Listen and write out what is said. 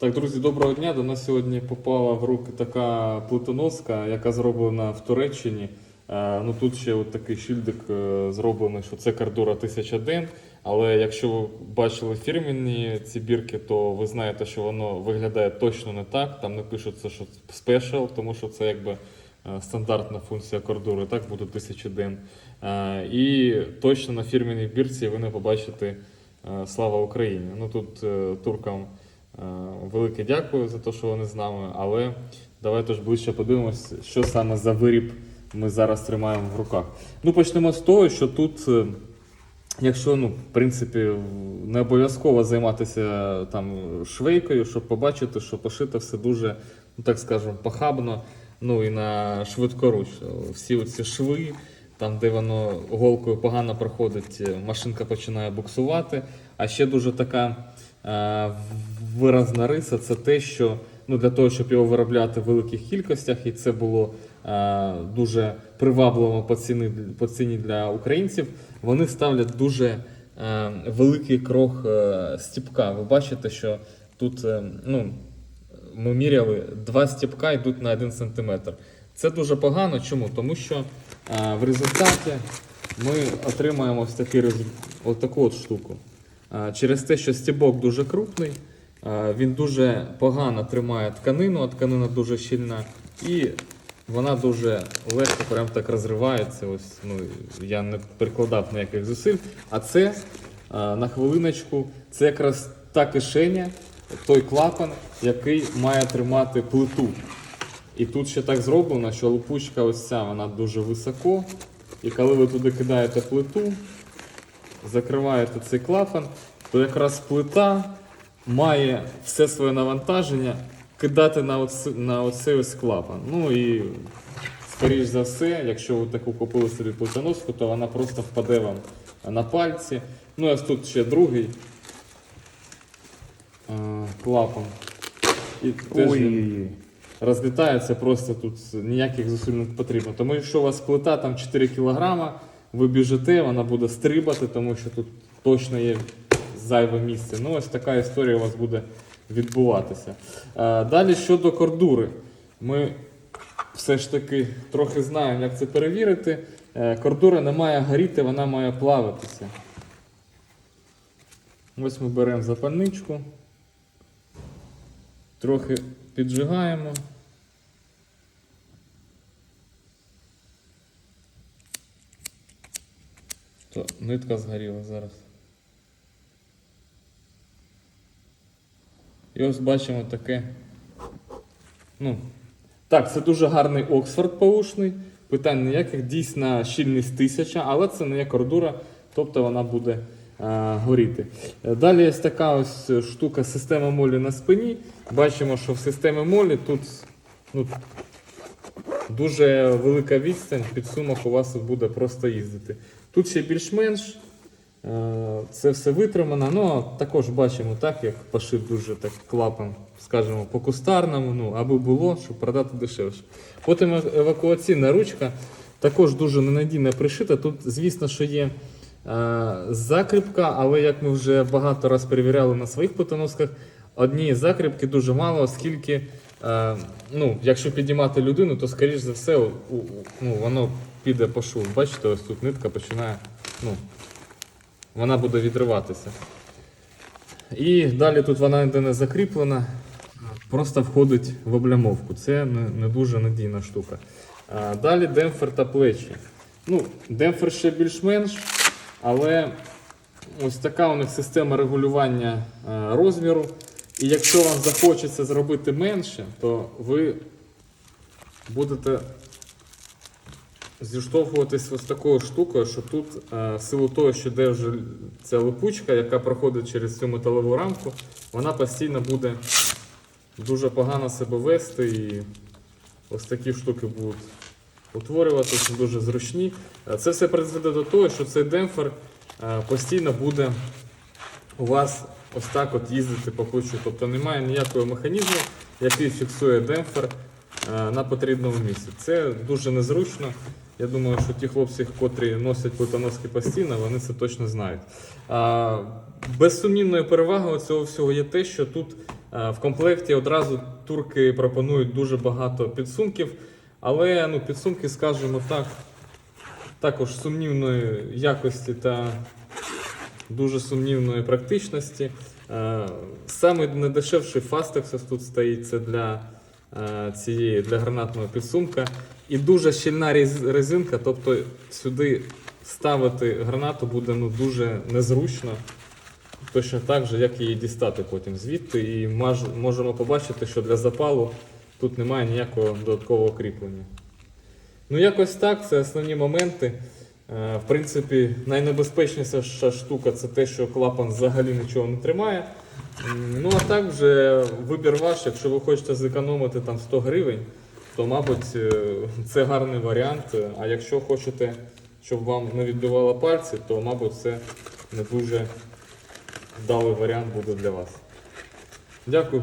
Так, друзі, доброго дня. До нас сьогодні попала в руки така плитоноска, яка зроблена в Туреччині. Е, ну тут ще от такий шильдик е, зроблений, що це кардура 1001. Але якщо ви бачили фірмінні ці бірки, то ви знаєте, що воно виглядає точно не так. Там не пишеться, що спешл, тому що це якби е, стандартна функція кордури, так буде 1001. Е, І точно на фірмінній бірці ви не побачите Слава Україні. Ну тут туркам. Е, Велике дякую за те, що вони з нами, але давайте ж ближче подивимось, що саме за виріб ми зараз тримаємо в руках. Ну, почнемо з того, що тут, е, якщо, ну, в принципі, не обов'язково займатися там швейкою, щоб побачити, що пошито все дуже, ну так скажемо, похабно, ну і на швидкоруч. Всі ці шви, там, де воно голкою погано проходить, машинка починає буксувати. А ще дуже така е, виразна риса це те, що ну, для того, щоб його виробляти в великих кількостях, і це було е, дуже привабливо по ціні, по ціні для українців, вони ставлять дуже е, великий крок е, стіпка. Ви бачите, що тут е, ну, ми міряли, два стіпка йдуть на 1 см. Це дуже погано. Чому? Тому що е, в результаті ми отримаємо ось, такий, ось таку от штуку. Е, Через те, що стібок дуже крупний, він дуже погано тримає тканину, а тканина дуже щільна, і вона дуже легко прям так розривається. Ось, ну, я не прикладав ніяких зусиль. А це е, на хвилиночку, це якраз та кишеня, той клапан, який має тримати плиту. І тут ще так зроблено, що лопучка ось ця вона дуже високо. І коли ви туди кидаєте плиту, закриваєте цей клапан, то якраз плита має все своє навантаження кидати на, оце, на оцей ось клапан. Ну і скоріш за все, якщо ви таку купили собі плитоноску, то вона просто впаде вам на пальці. Ну, ось тут ще другий е, клапан. І теж він розлітається просто тут ніяких зусиль не потрібно. Тому якщо у вас плита там 4 кг, ви біжите, вона буде стрибати, тому що тут точно є зайве місце. Ну, ось така історія у вас буде відбуватися. Е, Далі щодо кордури. Ми все ж таки трохи знаємо, як це перевірити. Е, Кордура не має горіти, вона має плавитися. Ось ми беремо запальничку, трохи піджигаємо. То нитка згоріла зараз. І ось бачимо таке. Ну, так, це дуже гарний Оксфорд паушний. Питань ніяких, дійсна щільність 1000, але це не є кордура, тобто вона буде е, горіти. Далі є така ось штука система молі на спині. Бачимо, що в системі молі тут ну, дуже велика відстань, підсумок у вас буде просто їздити. Тут ще більш-менш це все витримано. Ну, також бачимо так, як пошив дуже так клапан, скажімо, по кустарному, ну, аби було, щоб продати дешевше. Потім евакуаційна ручка також дуже ненадійно пришита. Тут, звісно, що є е, закріпка, але як ми вже багато раз перевіряли на своїх потоносках, однієї закріпки дуже мало, оскільки, е, ну, якщо піднімати людину, то скоріш за все у, у- ну, воно піде по шву. Бачите, ось тут нитка починає, ну, вона буде відриватися. І далі тут вона не закріплена, просто входить в облямовку. Це не, дуже надійна штука. Далі демпфер та плечі. Ну, демпфер ще більш-менш, але ось така у них система регулювання розміру. І якщо вам захочеться зробити менше, то ви будете зіштовхуватись ось такою штукою, що тут е, в силу того, що де вже ця липучка, яка проходить через цю металеву рамку, вона постійно буде дуже погано себе вести і ось такі штуки будуть утворюватися, дуже зручні. Е, Це все призведе до того, що цей демпфер е, постійно буде у вас ось так от їздити по ключу. Тобто немає ніякого механізму, який фіксує демпфер на потрібному місці. Це дуже незручно. Я думаю, що ті хлопці, котрі носять плитоноски постійно, вони це точно знають. А, безсумнівною перевагою цього всього є те, що тут Е, В комплекті одразу турки пропонують дуже багато підсумків, але ну, підсумки, скажімо так, також сумнівної якості та дуже сумнівної практичності. Е, Саме недешевший Fastex тут стоїть це для цієї для гранатного підсумка. І дуже щільна резинка, тобто сюди ставити гранату буде ну, дуже незручно. Точно так же, як її дістати потім звідти. І можемо побачити, що для запалу тут немає ніякого додаткового кріплення. Ну, якось так, це основні моменти. Е, В принципі, найнебезпечніша штука це те, що клапан взагалі нічого не тримає. Ну а так вже вибір ваш, якщо ви хочете зекономити там 100 гривень, то мабуть е, це гарний варіант. А якщо хочете, щоб вам не відбивало пальці, то мабуть це не дуже вдалий варіант буде для вас. Дякую.